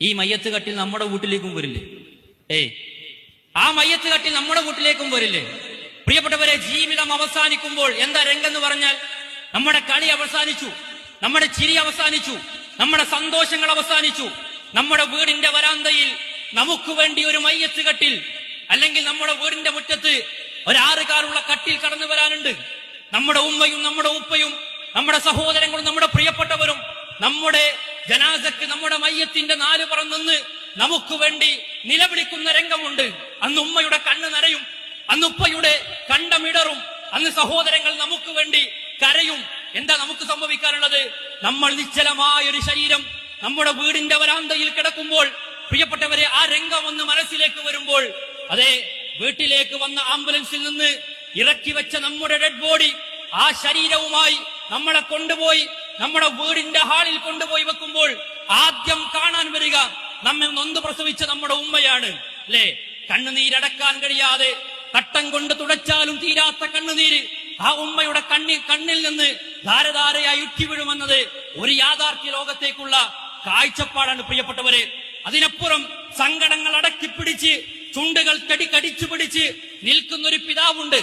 ഈ മയ്യത്ത് കട്ടിൽ നമ്മുടെ വീട്ടിലേക്കും വരില്ലേ? ഏയ്. ആ മയ്യത്ത് കട്ടിൽ നമ്മുടെ വീട്ടിലേക്കും വരില്ലേ? പ്രിയപ്പെട്ടവരെ ജീവിതം അവസാനിക്കുമ്പോൾ എന്താ രംഗെന്ന് പറഞ്ഞാൽ നമ്മുടെ കളി അവസാനിച്ചു നമ്മുടെ ചിരി അവസാനിച്ചു നമ്മുടെ സന്തോഷങ്ങൾ അവസാനിച്ചു നമ്മുടെ വീടിന്റെ വരാന്തയിൽ നമുക്ക് വേണ്ടി ഒരു മയ്യത്ത് കട്ടിൽ അല്ലെങ്കിൽ നമ്മുടെ വീടിന്റെ മുറ്റത്ത് ഒരാറ് കാലുള്ള കട്ടിൽ കടന്നു വരാനുണ്ട്. നമ്മുടെ ഉമ്മയും നമ്മുടെ ഉപ്പയും നമ്മുടെ സഹോദരങ്ങളും നമ്മുടെ പ്രിയപ്പെട്ടവരും നമ്മുടെ ജനാസക്ക് നമ്മുടെ മയ്യത്തിന്റെ നാല് പുറം നിന്ന് നമുക്ക് വേണ്ടി നിലവിളിക്കുന്ന രംഗമുണ്ട്. അന്ന് ഉമ്മയുടെ കണ്ണ് നിറയും അന്ന് ഉപ്പയുടെ കണ്ടമിടറും അന്ന് സഹോദരങ്ങൾ നമുക്ക് വേണ്ടി കരയും. എന്താ നമുക്ക് സംഭവിക്കാനുള്ളത്? നമ്മൾ നിശ്ചലമായ ഒരു ശരീരം നമ്മുടെ വീടിന്റെ വരാന്തയിൽ കിടക്കുമ്പോൾ പ്രിയപ്പെട്ടവരെ ആ രംഗം ഒന്ന് മനസ്സിലേക്ക് വരുമ്പോൾ അതെ വീട്ടിലേക്ക് വന്ന ആംബുലൻസിൽ നിന്ന് ഇറക്കി വെച്ച നമ്മുടെ ഡെഡ് ബോഡി ആ ശരീരവുമായി നമ്മളെ കൊണ്ടുപോയി നമ്മുടെ വീടിന്റെ ഹാളിൽ കൊണ്ടുപോയി വെക്കുമ്പോൾ ആദ്യം കാണാൻ വരിക നമ്മെ നൊന്ത് പ്രസവിച്ച നമ്മുടെ ഉമ്മയാണ്. അല്ലേ? കണ്ണുനീരടക്കാൻ കഴിയാതെ തട്ടം കൊണ്ട് തുടച്ചാലും തീരാത്ത കണ്ണുനീര്. ആ ഉമ്മയുടെ കണ്ണി കണ്ണിൽ നിന്ന് ധാരധാരയായി ഉറ്റി വീഴുമെന്നത് ഒരു യാഥാർത്ഥ്യ ലോകത്തേക്കുള്ള കാഴ്ചപ്പാടാണ് പ്രിയപ്പെട്ടവരെ. അതിനപ്പുറം സങ്കടങ്ങൾ അടക്കി പിടിച്ച് ചുണ്ടുകൾ കടി കടിച്ചു പിടിച്ച് നിൽക്കുന്നൊരു പിതാവുണ്ട്.